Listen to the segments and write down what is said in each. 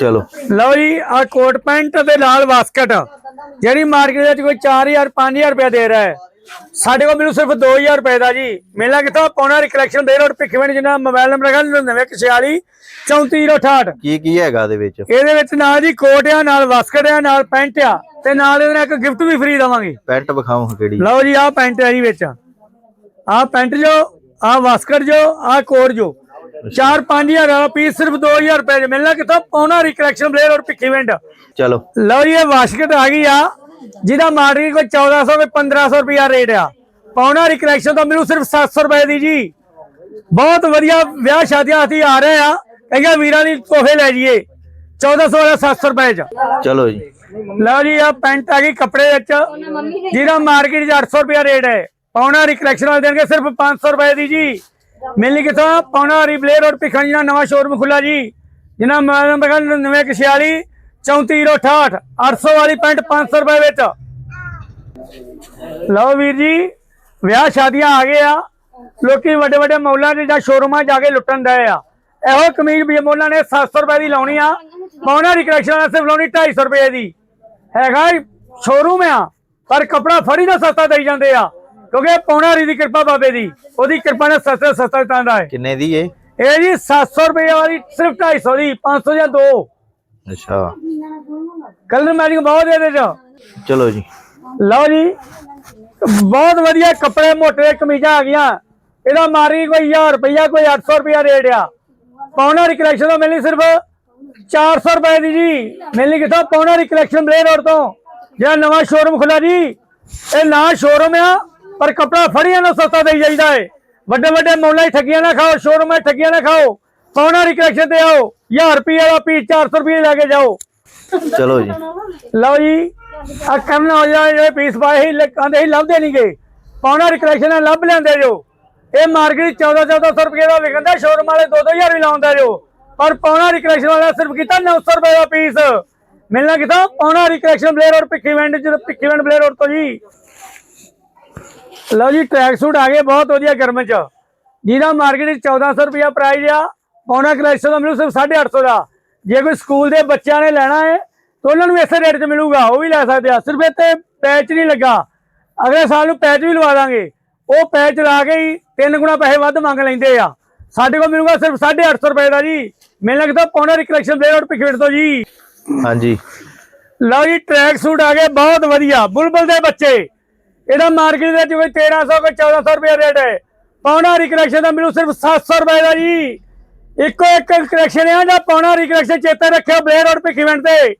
ਚਲੋ। ਲਓ ਜੀ ਆ ਕੋਟ ਪੈਂਟ ਦੇ ਨਾਲ ਬਾਸਕਟ। ਜਿਹੜੀ ਮਾਰਕੀਟ ਵਿੱਚ ਕੋਈ 4000 5000 ਰੁਪਏ ਦੇ ਰਿਹਾ ਹੈ। ਸਾਡੇ ਕੋਲ ਮੈਨੂੰ ਸਿਰਫ 2000 ਰੁਪਏ ਦਾ ਜੀ। ਮੇਲਾ ਕਿਥੋਂ ਪੌਣਾ ਕਲੈਕਸ਼ਨ ਦੇ ਰੋਡ ਭਿੱਖਵਿੰਡ ਜਿੰਨਾ ਮੋਬਾਈਲ ਨੰਬਰ ਹੈਗਾ 9946 3468 ਕੀ ਕੀ ਹੈਗਾ ਇਹਦੇ ਵਿੱਚ? ਇਹਦੇ ਵਿੱਚ ਨਾਲ ਜੀ ਕੋਟ ਆ ਨਾਲ ਬਾਸਕਟ ਆ ਨਾਲ ਪੈਂਟ ਆ ਤੇ ਨਾਲ ਇਹਦੇ ਨਾਲ ਇੱਕ ਗਿਫਟ ਵੀ ਫ੍ਰੀ ਦਵਾਂਗੇ। ਪੈਂਟ ਵਿਖਾਓ ਕਿਹੜੀ। ਲਓ ਜੀ ਆਹ ਪੈਂਟ ਹੈ ਜੀ ਵਿੱਚ। ਆਹ ਪੈਂਟ ਜੋ ਆਹ ਬਾਸਕਟ ਜੋ ਆਹ ਕੋਟ ਜੋ। 4-5000 ਦਾ ਪੀਸ ਸਿਰਫ 2000 ਰੁਪਏ ਦੇ ਮਿਲਣਾ ਕਿਥੋਂ ਪੌਣਾ ਕਲੈਕਸ਼ਨ ਬਲੇਰ ਔਰ ਭਿੱਖੀਵਿੰਡ ਚਲੋ ਲਓ ਜੀ ਇਹ ਬਾਸਕਟ ਆ ਗਈ ਆ ਜਿਹਦਾ ਮਾਰਕੀਟ ਕੋਈ 1400 ਕੋਈ 1500 ਰੁਪਿਆ ਰੇਟ ਆ ਪੌਣਾ ਕਲੈਕਸ਼ਨ ਤਾਂ ਮੈਨੂੰ ਸਿਰਫ 700 ਰੁਪਏ ਦੀ ਜੀ ਬਹੁਤ ਵਧੀਆ ਵਿਆਹ ਸ਼ਾਦੀਆਂ ਅਸੀਂ ਆ ਰਹੇ ਆ ਕਹਿੰਗਾ ਵੀਰਾਂ ਦੀ ਤੋਹਫੇ ਲੈ ਜਾਈਏ 1400 ਵਾਲਾ 700 ਰੁਪਏ ਚ ਚਲੋ ਜੀ ਲਓ ਜੀ ਆ ਪੈਂਟ ਆ ਗਈ ਕੱਪੜੇ ਵਿੱਚ ਜਿਹਦਾ ਮਾਰਕੀਟ 'ਚ 800 ਰੁਪਿਆ ਰੇਟ ਹੈ ਪੌਣਾ ਦੀ ਕਲੈਕਸ਼ਨ ਵਾਲੇ ਦੇਣਗੇ ਸਿਰਫ 500 ਰੁਪਏ ਦੀ ਜੀ ਮਿਲਣੀ ਕਿਥੋਂ? ਪੌਣਾ ਦੀ ਰੋਡ ਪਿਖਣ ਜਿਹੜਾ ਨਵਾਂ ਸ਼ੋਰੂਮ ਖੁੱਲਾ ਜੀ। ਜਿਹਨਾਂ ਮਾਲਮ ਬਗਾ 9946 3468 800 ਵਾਲੀ ਪੈਂਟ 500 ਰੁਪਏ ਵਿੱਚ। ਲਓ ਵੀਰ ਜੀ, ਵਿਆਹ ਸ਼ਾਦੀਆਂ ਆ ਗਏ ਆ। ਲੋਕੀ ਵੱਡੇ ਵੱਡੇ ਮੌਲਾਂ ਦੇ ਜਾਂ ਸ਼ੋਰੂਮਾਂ ਜਾ ਕੇ ਲੁੱਟਣ ਦਏ ਆ। ਇਹੋ ਕਮੀਜ਼ ਵੀ ਮੌਲਾਂ ਨੇ 700 ਰੁਪਏ ਦੀ ਲਾਉਣੀ ਆ। ਪੌਣਾ ਦੀ ਕਲੈਕਸ਼ਨ ਵਾਲੇ ਸਿਰਫ ਲਾਉਣੀ 250 ਰੁਪਏ ਦੀ। ਹੈਗਾ ਸ਼ੋਰੂਮ ਆ, ਪਰ ਕਪੜਾ ਫੜੀ ਦਾ ਸਸਤਾ ਦੇਈ ਜਾਂਦੇ ਆ। ਕਿਉਂਕਿ ਇਹ ਪੌਣਾ ਰੀ ਦੀ ਕਿਰਪਾ ਬਾਬੇ ਦੀ। ਉਹਦੀ ਕਿਰਪਾ ਨਾਲ ਸਸਤਾ ਸਸਤਾ ਤਾਂਦਾ ਹੈ। ਕਿੰਨੇ ਦੀ ਏ ਇਹ ਜੀ 700 ਰੁਪਏ ਵਾਲੀ ਸਿਰਫ 250 ਦੀ 500 ਜਾਂ 2 ਅੱਛਾ। ਕਲਰ ਮੈਚਿੰਗ ਬਹੁਤ ਇਹਦੇ ਚ ਚਲੋ ਜੀ। ਲਓ ਜੀ ਬਹੁਤ ਵਧੀਆ ਕੱਪੜੇ ਮੋਟੇ ਕਮੀਜ਼ਾਂ ਆ ਗਈਆਂ। ਇਹਦਾ ਮਾਰੀ ਕੋਈ 1000 ਰੁਪਇਆ ਕੋਈ 800 ਰੁਪਇਆ ਰੇਟ ਆ। ਪੌਣਾ ਦੀ ਕਲੈਕਸ਼ਨ ਤੋਂ ਮਿਲਣੀ ਸਿਰਫ 400 ਰੁਪਏ ਦੀ ਜੀ। ਮਿਲਣੀ ਕਿਥੋਂ? ਪੌਣਾ ਦੀ ਕਲੈਕਸ਼ਨ ਬਲੇ ਰੋਡ ਤੋਂ। ਜਿਹੜਾ ਨਵਾਂ ਸ਼ੋਰੂਮ ਖੁੱਲਾ ਜੀ ਇਹ ਨਵਾਂ ਸ਼ੋਰੂਮ ਆ ਪਰ ਕਪੜਾ ਫੜੀਆਂ ਨਾਲ ਸਸਤਾ ਦੇਈ ਜਾਈਦਾ ਏ। ਵੱਡੇ ਵੱਡੇ ਮੌਲਾਂ 'ਚ ਠੱਗੀਆਂ ਨਾ ਖਾਓ ਸ਼ੋਰੂਮਾਂ 'ਚ ਠੱਗੀਆਂ ਨਾ ਖਾਓ। ਪੌਣਾ ਦੀ ਕਲੈਕਸ਼ਨ ਤੇ ਆਓ 1000 ਰੁਪਏ ਦਾ ਪੀਸ 400 ਰੁਪਏ ਲੈ ਕੇ ਜਾਓ। ਚਲੋ ਜੀ। ਲਓ ਜੀ ਆ ਕੰਮ ਹੋ ਜਾ ਜਿਹੜੇ ਪੀਸ ਪਾਏ ਸੀ ਕਹਿੰਦੇ ਸੀ ਲੱਭਦੇ ਨਹੀਂਗੇ ਪੌਣਾ ਰਿਕਲੈਕਸ਼ਨ ਲੱਭ ਲੈਂਦੇ ਜੋ। ਇਹ ਮਾਰਕੀਟ 14 1400 ਰੁਪਏ ਦਾ ਵਿਕਦਾ ਸ਼ੋਰੂਮ ਵਾਲੇ 2-2000 ਵੀ ਲਾਉਂਦੇ ਜੋ। ਪਰ ਪੌਣਾ ਰਿਕਲੈਕਸ਼ਨ ਵਾਲਾ ਸਿਰਫ ਕੀਤਾ 900 ਰੁਪਏ ਦਾ ਪੀਸ ਮਿਲਣਾ ਕਿਤਾ ਪੌਣਾ ਰਿਕਲੈਕਸ਼ਨ ਬਲੇਰ ਔਰ ਪਿੱਕੀ ਵੈਂਡ ਚ ਪਿੱਕੀ ਵੈਂਡ ਬਲੇਰ ਔਰ ਤੋਂ ਜੀ। ਲਓ ਜੀ ਟਰੈਕ ਸੂਟ ਆ ਗਏ ਬਹੁਤ ਵਧੀਆ ਗਰਮ ਚ। ਜਿਹਦਾ ਮਾਰਕੀਟ 'ਚ 1400 ਰੁਪਇਆ ਪ੍ਰਾਈਸ ਆ ਪੌਣਾ ਕਲੈਕਸ਼ਨ ਦਾ ਮਿਲੂ ਸਿਰਫ 850 ਦਾ। ਜੇ ਕੋਈ ਸਕੂਲ ਦੇ ਬੱਚਿਆਂ ਨੇ ਲੈਣਾ ਹੈ ਤਾਂ ਉਹਨਾਂ ਨੂੰ ਇਸੇ ਰੇਟ 'ਚ ਮਿਲੂਗਾ ਉਹ ਵੀ ਲੈ ਸਕਦੇ ਆ। ਸਿਰਫ ਇੱਥੇ ਪੈਚ ਨਹੀਂ ਲੱਗਾ। ਅਗਲੇ ਸਾਲ ਨੂੰ ਪੈਚ ਵੀ ਲਵਾ ਦਾਂਗੇ। ਉਹ ਪੈਚ ਲਾ ਕੇ ਹੀ ਤਿੰਨ ਗੁਣਾ ਪੈਸੇ ਵੱਧ ਮੰਗ ਲੈਂਦੇ ਆ। ਸਾਡੇ ਕੋਲ ਮਿਲੂਗਾ ਸਿਰਫ 850 ਰੁਪਏ ਦਾ ਜੀ। ਮੈਨੂੰ ਲੱਗਦਾ ਪੌਣਾ ਦੀ ਕਲੈਕਸ਼ਨ ਦੇ ਰੋਡ ਪਿਕੇਟ ਤੋਂ ਜੀ। ਹਾਂਜੀ। ਲਓ ਜੀ ਟਰੈਕ ਸੂਟ ਆ ਗਏ ਬਹੁਤ ਵਧੀਆ। ਬੁਲਬੁਲ ਦੇ ਬੱਚੇ। ਇਹਦਾ ਮਾਰਕੀਟ ਵਿੱਚ ਕੋਈ 1300 ਕੋਈ 1400 ਰੁਪਏ ਰੇਟ ਹੈ। ਪੌਣਾ ਦੀ ਦਾ ਮੈਨੂੰ ਸਿਰਫ 700 ਰੁਪਏ ਦਾ ਜੀ। ਇੱਕੋ ਇੱਕ ਕਲੈਕਸ਼ਨ ਆ ਜਾਂ ਪੌਣਾ ਦੀ ਕਲੈਕਸ਼ਨ ਚੇਤੇ ਰੱਖਿਓ ਬਲੇਰ ਰੋਡ ਪਿਕ ਇਵੈਂਟ ਤੇ।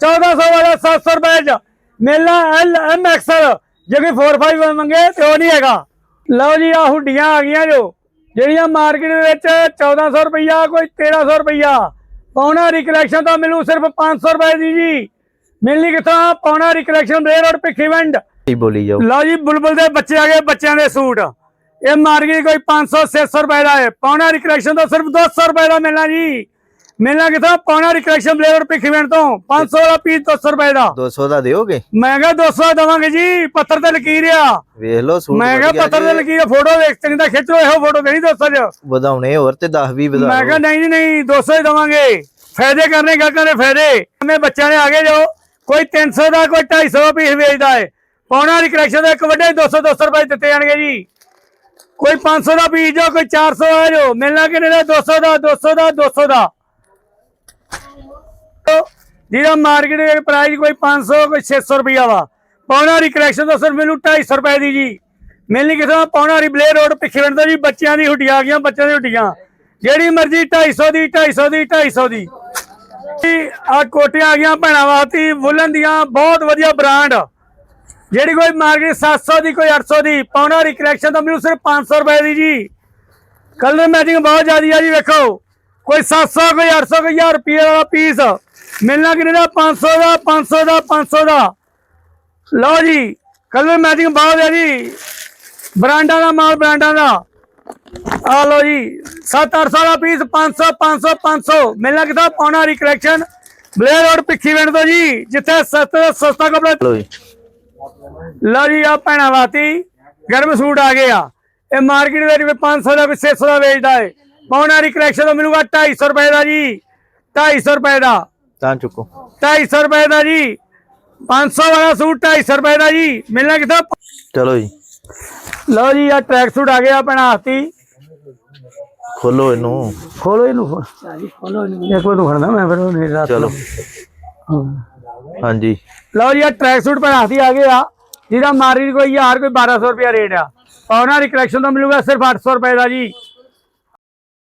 1400 ਵਾਲਾ 700 ਰੁਪਏ ਚ। ਮੇਲਾ ਐਲ ਐਮ ਐਕਸਲ ਜੇ ਕੋਈ 45 ਮੰਗੇ ਤੇ ਉਹ ਨਹੀਂ ਹੈਗਾ। ਲਓ ਜੀ ਆ ਹੁੱਡੀਆਂ ਆ ਗਈਆਂ ਜੋ। ਜਿਹੜੀਆਂ ਮਾਰਕੀਟ ਵਿੱਚ 1400 ਰੁਪਈਆ, ਕੋਈ 1300 ਰੁਪਈਆ। ਪੌਣਾ ਦੀ ਕਲੈਕਸ਼ਨ ਤਾਂ ਮੈਨੂੰ ਸਿਰਫ 500 ਰੁਪਏ ਦੀ ਜੀ। ਮਿਲਣੀ ਕਿੱਥੋਂ ਪੌਣਾ ਰਿਕਲੈਕਸ਼ਨ ਕਲੈਕਸ਼ਨ ਬਲੇਰ ਰੋਡ ਪਿਕ ਬੋਲੀ ਜਾਓ ਲਓ ਜੀ ਬੁਲਬੁਲ ਦੇ ਬੱਚੇ ਆ ਗਏ ਬੱਚਿਆਂ ਦੇ ਸੂਟ ਇਹ ਮਾਰਕੀਟ ਕੋਈ 500 600 ਰੁਪਏ ਦਾ ਹੈ ਪੌਣਾ ਦੀ ਕਲੈਕਸ਼ਨ ਤਾਂ ਸਿਰਫ 200 ਰੁਪਏ ਦਾ ਮਿਲਣਾ ਜੀ ਮਿਲਣਾ ਕਿਥੋਂ ਪੌਣਾ ਦੀ ਕਲੈਕਸ਼ਨ ਬਲੇਵਰ ਪਿਖਵੈਂਟ ਤੋਂ 500 ਦਾ ਪੀਸ 200 ਰੁਪਏ ਦਾ 200 ਦਾ ਦਿਓਗੇ ਮੈਂ ਕਿਹਾ 200 ਦਵਾਂਗੇ ਜੀ ਪੱਥਰ ਤੇ ਲਕੀਰ ਆ ਵੇਖ ਲਓ ਸੂਟ ਮੈਂ ਕਿਹਾ ਵਧੀਆ ਪੱਥਰ ਤੇ ਜੇ। ਲਕੀਰ ਫੋਟੋ ਵੇਖ ਚੰਦਾ ਖਿੱਚ ਲਓ ਇਹੋ ਫੋਟੋ ਦੇਣੀ 200 ਚ ਵਧਾਉਣੇ ਹੋਰ ਤੇ 10 20 ਵਧਾ ਮੈਂ ਕਿਹਾ ਲਓ। ਨਹੀਂ ਜੀ ਨਹੀਂ 200 ਹੀ ਦਵਾਂਗੇ ਫਾਇਦੇ ਕਰਨੇ ਗਾਹਕਾਂ ਦੇ ਫਾਇਦੇ ਮੈਂ ਬੱਚਿਆਂ ਨੇ ਆਗੇ ਜੋ ਕੋਈ 300 ਦਾ ਕੋਈ 250 ਦਾ ਪੀਸ ਵੇਚਦਾ ਹੈ ਪੌਣਾ ਵਾਲੀ ਕਲੈਕਸ਼ਨ ਦਾ ਇੱਕ ਵੱਡੇ 200 200 ਰੁਪਏ ਦਿੱਤੇ ਜਾਣਗੇ ਜੀ। ਕੋਈ 500 ਦਾ ਪੀਸ ਜੋ ਕੋਈ 400 ਆ ਜੋ, ਮਿਲਣਾ ਕਿੰਨੇ ਦਾ 200 ਦਾ 200 ਦਾ 200 ਦਾ। ਜਿਹਦਾ ਮਾਰਕੀਟ ਦੇ ਪ੍ਰਾਈਸ ਕੋਈ 500 ਕੋਈ 600 ਰੁਪਿਆ ਵਾ। ਪੌਣਾ ਵਾਲੀ ਕਲੈਕਸ਼ਨ ਦਾ ਸਿਰਫ ਮੈਨੂੰ 250 ਰੁਪਏ ਦੀ ਜੀ। ਮਿਲਣੀ ਕਿਸੇ ਪੌਣਾ ਵਾਲੀ ਬਲੇ ਰੋਡ ਪਿੱਛੇ ਦਾ ਜੀ, ਬੱਚਿਆਂ ਦੀ ਹੁੱਡੀਆਂ ਆ ਗਈਆਂ, ਬੱਚਿਆਂ ਦੀ ਹੁੱਡੀਆਂ। ਜਿਹੜੀ ਮਰਜ਼ੀ 250 ਦੀ 250 ਦੀ 250 ਦੀ। ਆ ਕੋਟੀਆਂ ਆ ਗਈਆਂ ਭੈਣਾਂ ਵਾਸਤੇ, ਵੁਲਨ ਦੀਆਂ ਬਹੁਤ ਵਧੀਆ ਬ੍ਰਾਂਡ ਜਿਹੜੀ ਕੋਈ ਮਾਰਕੀਟ 700 ਦੀ, ਕੋਈ 800 ਦੀ ਪੌਣਾ ਦੀ ਤਾਂ ਮੈਨੂੰ ਸਿਰਫ 500 ਰੁਪਏ ਦੀ ਜੀ। ਕਲਰ ਮੈਚਿੰਗ ਬਹੁਤ ਜ਼ਿਆਦੀ ਆ ਜੀ, ਵੇਖੋ। ਕੋਈ 700 ਕੋਈ 800 ਕੋਈ 1000 ਰੁਪਏ ਵਾਲਾ ਪੀਸ ਮਿਲਣਾ ਕਿੰਨੇ ਦਾ? 500 ਦਾ 500 ਦਾ 500 ਦਾ। ਲਓ ਜੀ ਕਲਰ ਮੈਚਿੰਗ ਬਹੁਤ ਹੈ ਜੀ। ਬ੍ਰਾਂਡਾਂ ਦਾ ਮਾਲ, ਬ੍ਰਾਂਡਾਂ ਦਾ। ਆ ਲਓ ਜੀ 7-800 ਦਾ ਪੀਸ 500 500 500 ਮਿਲਣਾ ਕਿਥਾ? ਪੌਣਾ ਦੀ ਕਲੈਕਸ਼ਨ ਬਲੇਅਰ ਰੋਡ ਪਿੱਖੀ ਵੈਂਡ ਤੋਂ ਜੀ, ਜਿੱਥੇ ਸਸਤਾ ਤੋਂ ਸਸਤਾ ਕਪੜਾ ਲਓ ਜੀ। ਲਓ ਜੀ ਆ ਭੈਣਾਂ ਵਾਤੀ ਗਰਮ ਸੂਟ ਆ ਗਏ ਆ ਇਹ ਮਾਰਕੀਟ ਵਿੱਚ ਵੀ 500 ਦਾ ਵੀ 600 ਦਾ ਵੇਚਦਾ ਹੈ ਪੌਣਾ ਦੀ ਕਲੈਕਸ਼ਨ ਤੋਂ ਮਿਲੂਗਾ 250 ਰੁਪਏ ਦਾ ਜੀ। 250 ਰੁਪਏ ਦਾ। ਤਾਂ ਚੁੱਕੋ। 250 ਰੁਪਏ ਦਾ ਜੀ। 500 ਵਾਲਾ ਸੂਟ 250 ਰੁਪਏ ਦਾ ਜੀ। ਮਿਲਣਾ ਕਿਥੋਂ? ਚਲੋ ਜੀ। ਲਓ ਜੀ ਆ ਟਰੈਕ ਸੂਟ ਆ ਗਿਆ ਆਪਣਾ ਹੱਥੀ ਖੋਲੋ ਇਹਨੂੰ। ਖੋਲੋ ਇਹਨੂੰ ਖੋਲੋ। ਇਹਨੂੰ। ਇੱਕ ਵਾਰ ਖੜਨਾ ਮੈਂ ਫਿਰ ਉਹ ਨਹੀਂ ਰਾਤ ਚਲੋ। ਹਾਂਜੀ। ਲਓ ਜੀ ਆ ਟਰੈਕ ਸੂਟ ਪਰ ਹੱਥੀ ਆ ਗਿਆ। ਜਿਹਦਾ ਮਾਰੀ ਕੋਈ 1000 ਕੋਈ 1200 ਰੁਪਏ ਰੇਟ ਆ। ਉਹਨਾਂ ਦੀ ਕਲੈਕਸ਼ਨ ਤੋਂ ਮਿਲੂਗਾ, ਸਿਰਫ 800 ਰੁਪਏ ਦਾ ਜੀ।